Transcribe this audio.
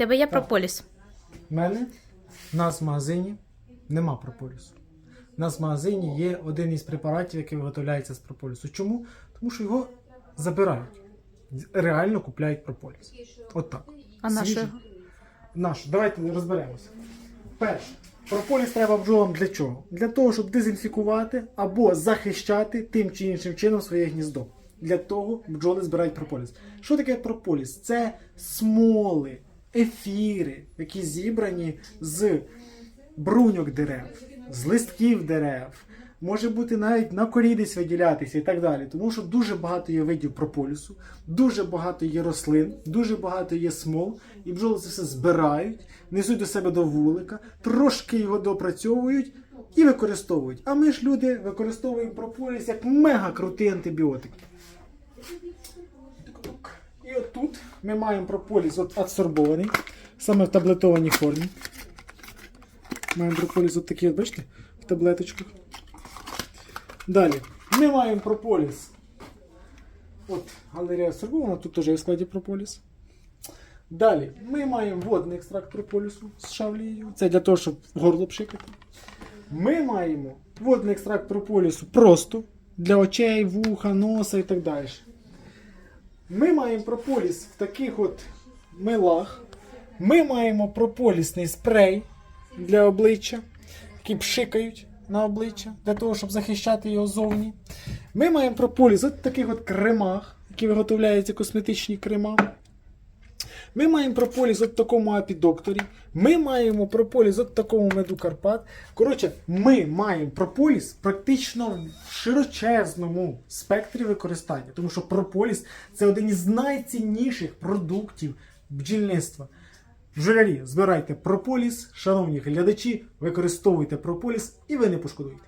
тебе є прополіс. У мене в нас в магазині нема прополісу. У нас в магазині є один із препаратів, який виготовляється з прополісу. Чому? Тому що його забирають. Реально купляють прополіс. От так. А на що? Свіжий. Наш. Давайте розберемося. Перше, прополіс треба бджолам для чого? Для того, щоб дезінфікувати або захищати тим чи іншим чином своє гніздо. Для того бджоли збирають прополіс. Що таке прополіс? Це смоли, ефіри, які зібрані з бруньок дерев, з листків дерев. Може бути навіть на корі десь виділятися і так далі. Тому що дуже багато є видів прополісу, дуже багато є рослин, дуже багато є смол, і бджоли це все збирають, несуть до себе до вулика, трошки його допрацьовують і використовують. А ми ж люди використовуємо прополіс як мега крутий антибіотик. Ми маємо прополіс от адсорбований, саме в таблетованій формі. Маємо прополіс от такий, от, бачите, в таблеточках. Далі. Ми маємо прополіс. От галерея адсорбована, тут теж є в складі прополіс. Далі ми маємо водний екстракт прополісу з шавлією. Це для того, щоб горло пшикати. Ми маємо водний екстракт прополісу просто для очей, вуха, носа і так далі. Ми маємо прополіс в таких от милах. Ми маємо прополісний спрей для обличчя, які пшикають на обличчя для того, щоб захищати його зовні. Ми маємо прополіс от таких от кремах, які виготовляються косметичні крема. Ми маємо прополіс от такому апідокторі. Ми маємо прополіс от такому меду Карпат. Коротше, ми маємо прополіс практично в широчезному спектрі використання. Тому що прополіс це один із найцінніших продуктів бджільництва. Бджолярі, збирайте прополіс, шановні глядачі, використовуйте прополіс і ви не пошкодуєте.